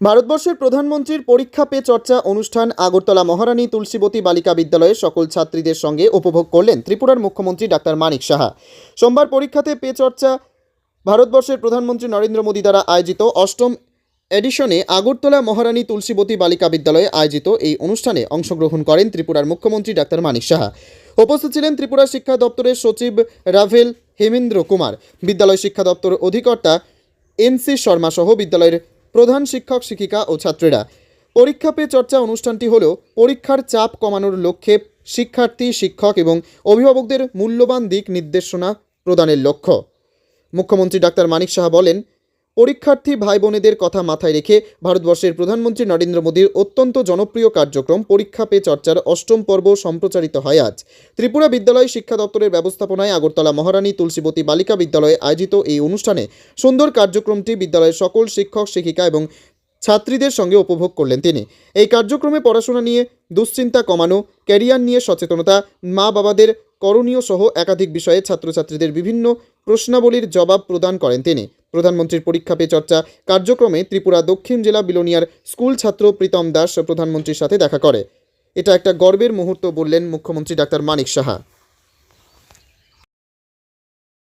ভারতবর্ষের প্রধানমন্ত্রীর পরীক্ষা পে চর্চা অনুষ্ঠান আগরতলা মহারানী তুলসীবতী বালিকা বিদ্যালয়ের সকল ছাত্রীদের সঙ্গে উপভোগ করলেন ত্রিপুরার মুখ্যমন্ত্রী ডাক্তার মানিক সাহা। সোমবার পরীক্ষাতে পে চর্চা ভারতবর্ষের প্রধানমন্ত্রী নরেন্দ্র মোদী দ্বারা আয়োজিত অষ্টম এডিশনে আগরতলা মহারানী তুলসীবতী বালিকা বিদ্যালয়ে আয়োজিত এই অনুষ্ঠানে অংশগ্রহণ করেন ত্রিপুরার মুখ্যমন্ত্রী ডাক্তার মানিক সাহা। উপস্থিত ছিলেন ত্রিপুরা শিক্ষা দপ্তরের সচিব রাভেল হেমেন্দ্র কুমার, বিদ্যালয় শিক্ষা দপ্তর অধিকর্তা এনসি শর্মা সহ বিদ্যালয়ের প্রধান শিক্ষক, শিক্ষিকা ও ছাত্রীরা। পরীক্ষা পে চর্চা অনুষ্ঠানটি হল পরীক্ষার চাপ কমানোর লক্ষ্যে শিক্ষার্থী, শিক্ষক এবং অভিভাবকদের মূল্যবান দিক নির্দেশনা প্রদানের লক্ষ্য। মুখ্যমন্ত্রী ডাক্তার মানিক সাহা বলেন পরীক্ষার্থী ভাই বোনেদের কথা মাথায় রেখে ভারতবর্ষের প্রধানমন্ত্রী নরেন্দ্র মোদীর অত্যন্ত জনপ্রিয় কার্যক্রম পরীক্ষা পে চর্চার অষ্টম পর্ব সম্প্রচারিত হয় আজ। ত্রিপুরা বিদ্যালয় শিক্ষা দপ্তরের ব্যবস্থাপনায় আগরতলা মহারানী তুলসীবতী বালিকা বিদ্যালয়ে আয়োজিত এই অনুষ্ঠানে সুন্দর কার্যক্রমটি বিদ্যালয়ের সকল শিক্ষক, শিক্ষিকা এবং ছাত্রীদের সঙ্গে উপভোগ করলেন তিনি। এই কার্যক্রমে পড়াশোনা নিয়ে দুশ্চিন্তা কমানো, ক্যারিয়ার নিয়ে সচেতনতা মা বাবাদের করণীয় সহ একাধিক বিষয়ে ছাত্রছাত্রীদের বিভিন্ন প্রশ্নাবলীর জবাব প্রদান করেন তিনি। প্রধানমন্ত্রীর পরীক্ষা পে চর্চা। কার্যক্রমে ত্রিপুরা দক্ষিণ জেলা বিলোনিয়ার স্কুল ছাত্র প্রীতম দাস প্রধানমন্ত্রীর সাথে দেখা করে। এটা একটা গর্বের মুহূর্ত বললেন মুখ্যমন্ত্রী ডাক্তার মানিক সাহা।